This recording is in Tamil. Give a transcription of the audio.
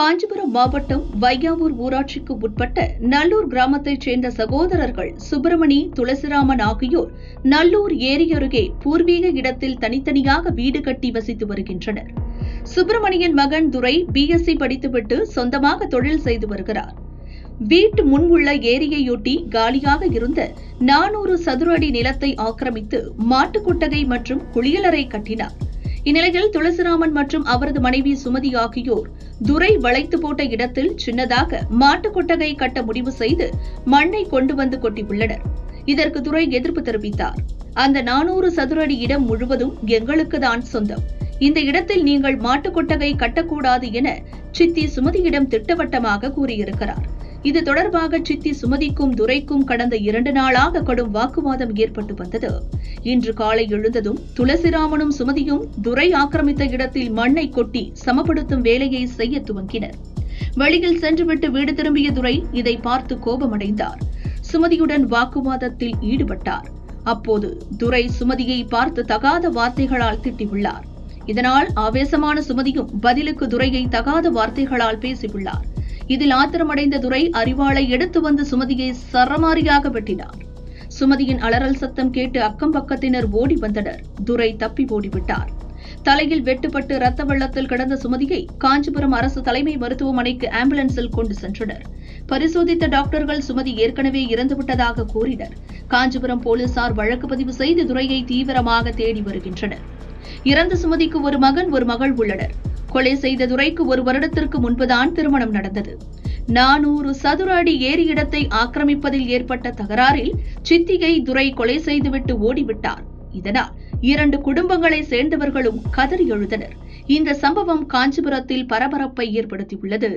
காஞ்சிபுரம் மாவட்டம் வையாவூர் ஊராட்சிக்கு உட்பட்ட நல்லூர் கிராமத்தைச் சேர்ந்த சகோதரர்கள் சுப்பிரமணி துளசிராமன் ஆகியோர் நல்லூர் ஏரி அருகே பூர்வீக இடத்தில் தனித்தனியாக வீடு கட்டி வசித்து வருகின்றனர். சுப்பிரமணியன் மகன் துரை பிஎஸ்சி படித்துவிட்டு சொந்தமாக தொழில் செய்து வருகிறார். வீட்டு முன் உள்ள ஏரியையொட்டி காலியாக இருந்த நானூறு சதுர அடி நிலத்தை ஆக்கிரமித்து மாட்டுக் கொட்டகை மற்றும் குளியலறை கட்டினார். இந்நிலையில் துளசிராமன் மற்றும் அவரது மனைவி சுமதி ஆகியோர் துரை வளைத்து போட்ட இடத்தில் சின்னதாக மாட்டுக் கொட்டகை கட்ட முடிவு செய்து மண்ணை கொண்டு வந்து கொட்டியுள்ளனர். இதற்கு துரை எதிர்ப்பு தெரிவித்தார். அந்த நானூறு சதுர அடி இடம் முழுவதும் எங்களுக்கு தான் சொந்தம். இந்த இடத்தில் நீங்கள் மாட்டுக் கொட்டகை கட்டக்கூடாது என சித்தி சுமதியிடம் திட்டவட்டமாக கூறியிருக்கிறார். இது தொடர்பாக சித்தி சுமதிக்கும் துரைக்கும் கடந்த இரண்டு நாளாக கடும் வாக்குவாதம் ஏற்பட்டு வந்தது. இன்று காலை எழுந்ததும் துளசிராமனும் சுமதியும் துரை ஆக்கிரமித்த இடத்தில் மண்ணை கொட்டி சமப்படுத்தும் வேலையை செய்ய துவங்கினர். வெளியில் சென்றுவிட்டு வீடு திரும்பிய துரை இதை பார்த்து கோபமடைந்தார். சுமதியுடன் வாக்குவாதத்தில் ஈடுபட்டார். அப்போது துரை சுமதியை பார்த்து தகாத வார்த்தைகளால் திட்டியுள்ளார். இதனால் ஆவேசமான சுமதியும் பதிலுக்கு துரையை தகாத வார்த்தைகளால் பேசியுள்ளார். இதில் ஆத்திரமடைந்த துரை அறிவாளை எடுத்து வந்து சுமதியை சரமாரியாக வெட்டினார். சுமதியின் அலறல் சத்தம் கேட்டு அக்கம் பக்கத்தினர் ஓடி வந்தனர். துரை தப்பி ஓடிவிட்டார். தலையில் வெட்டுப்பட்டு ரத்த வெள்ளத்தில் கிடந்த சுமதியை காஞ்சிபுரம் அரசு தலைமை மருத்துவமனைக்கு ஆம்புலன்ஸில் கொண்டு சென்றனர். பரிசோதித்த டாக்டர்கள் சுமதி ஏற்கனவே இறந்துவிட்டதாக கூறினர். காஞ்சிபுரம் போலீசார் வழக்கு பதிவு செய்து துரையை தீவிரமாக தேடி வருகின்றனர். இறந்த சுமதிக்கு ஒரு மகன் ஒரு மகள் உள்ளனர். கொலை செய்த துரைக்கு ஒரு வருடத்திற்கு முன்புதான் திருமணம் நடந்தது. நானூறு சதுர அடி ஏரி இடத்தை ஆக்கிரமிப்பதில் ஏற்பட்ட தகராறில் சித்திகை துரை கொலை செய்துவிட்டு ஓடிவிட்டார். இதனால் இரண்டு குடும்பங்களை சேர்ந்தவர்களும் கதறி எழுதனர் இந்த சம்பவம் காஞ்சிபுரத்தில் பரபரப்பை ஏற்படுத்தியுள்ளது.